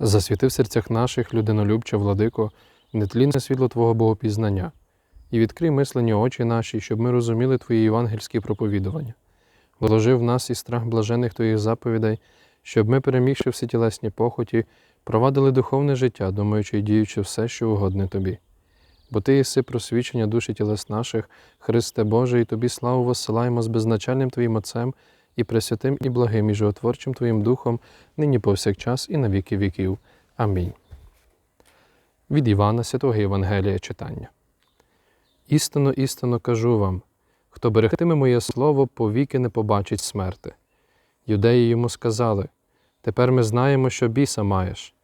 Засвіти в серцях наших, людинолюбче, владико, нетлінне світло Твого Богопізнання, і відкрий мислені очі наші, щоб ми розуміли Твої євангельські проповідування. Вложи в нас і страх блажених Твоїх заповідей, щоб ми, перемігши всі тілесні похоті, провадили духовне життя, думаючи і діючи все, що угодне Тобі. Бо Ти єси просвічення душі тілес наших, Христе Боже, і Тобі славу воссилаємо з безначальним Твоїм Отцем і пресвятим і благим і животворчим Твоїм Духом, нині повсякчас і на віки віків. Амінь. Від Івана Святого Євангелія читання. Істинно, істинно кажу вам, хто берегтиме моє слово, повіки не побачить смерти. Юдеї йому сказали: Тепер ми знаємо, що біса маєш.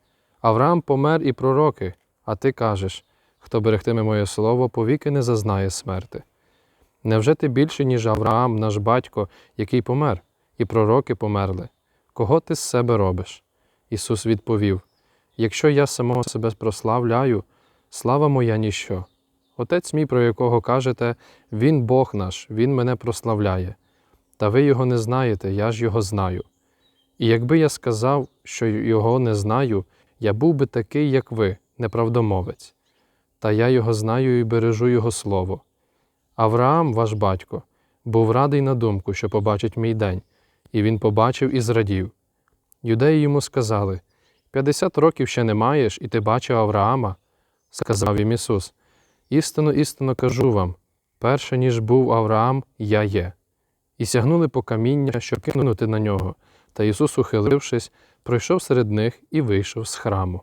Авраам помер і пророки, а ти кажеш, хто берегтиме моє слово, повіки не зазнає смерти. Невже ти більше, ніж Авраам, наш батько, який помер, і пророки померли? Кого ти з себе робиш? Ісус відповів: Якщо я самого себе прославляю, слава моя ніщо. Отець мій, про якого кажете, Він Бог наш, Він мене прославляє. Та ви його не знаєте, я ж його знаю. І якби я сказав, що його не знаю, я був би такий, як ви, неправдомовець. Та я його знаю і бережу його слово. Авраам, ваш батько, був радий на думку, що побачить мій день, і він побачив і зрадів. Юдеї йому сказали: П'ятдесят років ще не маєш, і ти бачив Авраама. Сказав їм Ісус: Істину, істинно кажу вам, перше, ніж був Авраам, я є. І сягнули по каміння, щоб кинути на нього. Та Ісус, ухилившись, пройшов серед них і вийшов з храму.